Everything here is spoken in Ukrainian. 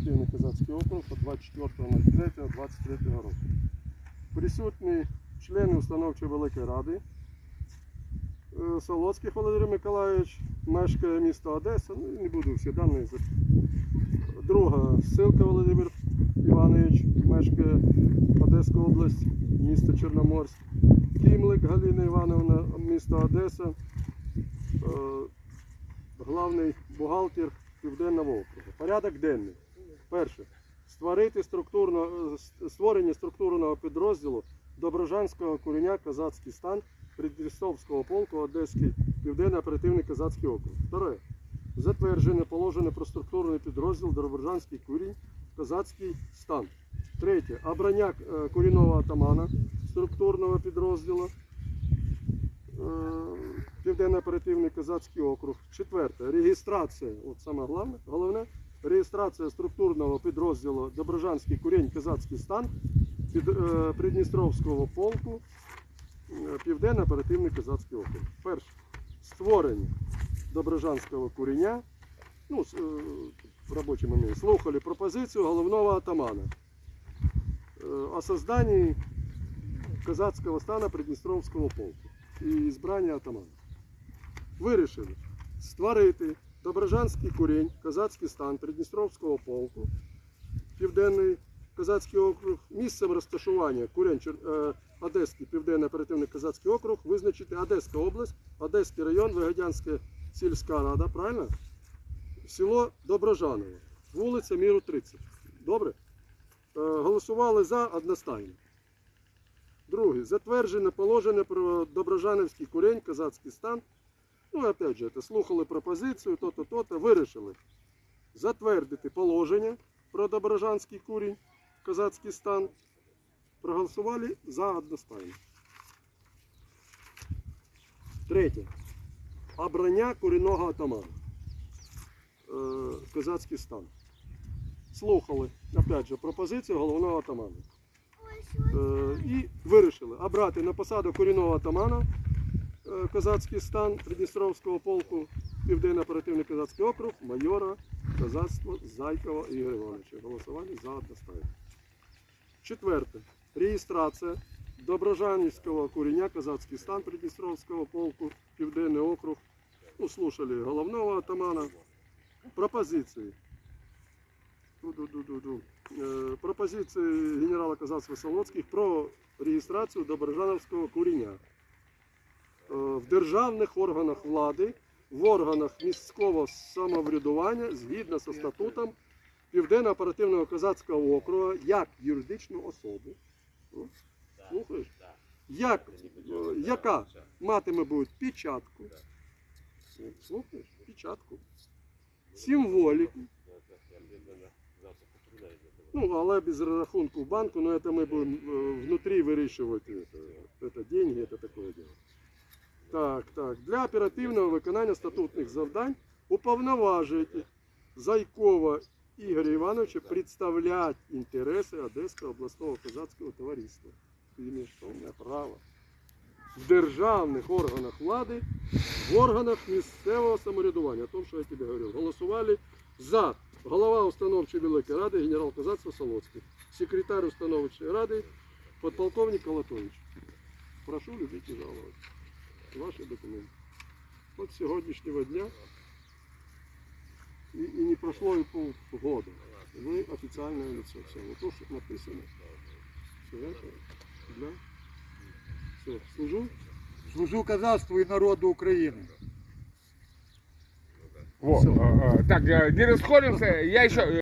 оперативний козацький округ від 24.03.23 року. Присутні члени установчої Великої Ради. Е, Солоцький Володимир Миколайович, мешкає міста Одеса, ну не буду всі дані. Друга Силка Володимир Іванович, мешкає Одеська область, місто Чорноморськ. Кімлик Галина Івановна, місто Одеса. Е, Главний бухгалтер Південного округу. Порядок денний. Перше. Створити структурно, е, створення структурного підрозділу Доброжанського куреня Козацький стан Придністровського полку Одеський Південний оперативний Козацький округ. Второе. Затверджене положення про структурний підрозділ Доброжанський курінь Козацький стан. Третє. Обрання е, курінного атамана структурного підрозділу. Е, Південний оперативний Козацький округ. Четверте. Реєстрація. От саме головне. Реєстрація структурного підрозділу Доброжанський курінь Козацький стан під, е, Придністровського полку. е, Південний оперативний Козацький округ. Перше. Створення Доброжанського куреня. Ну, е, в робочий момент. Слухали пропозицію головного атамана е, о создании казацкого стана Придністровського полку і избрання атамана. Вирішили створити Доброжанський курінь, казацький стан Придністровського полку, Південний Казацький округ, місцем розташування курень е, Одеський Південний оперативний Казацький округ, визначити Одеська область, Одеський район, Вигодянська сільська рада, правильно? Село Доброжанове, вулиця Міру 30. Добре? Е, Голосували за одностайно. Друге. Затверджене положення про Доброжанівський курень, козацький стан. Ну, опять же, это, слухали пропозицію, то-то, то-то, вирішили затвердити положення про Доброжанський курінь, козацький стан. Проголосували за одностайно. Третє. Обрання корінного атамана. Е, козацький стан. Слухали, опять же, пропозицію головного атамана. Е, і вирішили обрати на посаду корінного атамана козацький стан Придністровського полку, Південний оперативний козацький округ, майора козацтва Зайкова Ігоря Івановича. Голосування за одностайно. Четверте. Реєстрація Доброжанівського куреня козацький стан Придністровського полку, Південний округ. Ну, слушали головного атамана. Пропозиції. Ду-ду-ду-ду-ду. Е, пропозиції генерала казацтва Солоцьких про реєстрацію Доброжановського куріння Е, в державних органах влади, в органах міського самоврядування згідно з статутом Південного оперативного козацького округу як юридичну особу. О, Слухаєш? Як, е, яка матиме буде печатку. Слухаєш? Печатку. Символіку. Ну, але без рахунку в банку, но это мы будем э, внутри вирішувати это, это деньги, это такое дело. Так, так. Для оперативного виконання статутних завдань уповноважити Зайкова Ігоря Івановича представляти інтереси Одеського обласного козацького товариства. Повне право. В державних органах влади, в органах місцевого самоврядування. О том, що я тобі говорив. Голосували за голова установчої Великої Ради генерал козацтва Солоцький, секретар установчої ради подполковник Колотович. Прошу любить і. Ваші документи. От з сьогоднішнього дня і, і не пройшло і полгода. Ви офіційне лицо. Все, вот то, що написано. Все, это для... Все, служу. Служу казацтву і народу України. Вот. Всё. э, э, Так, э, не расходимся. Я еще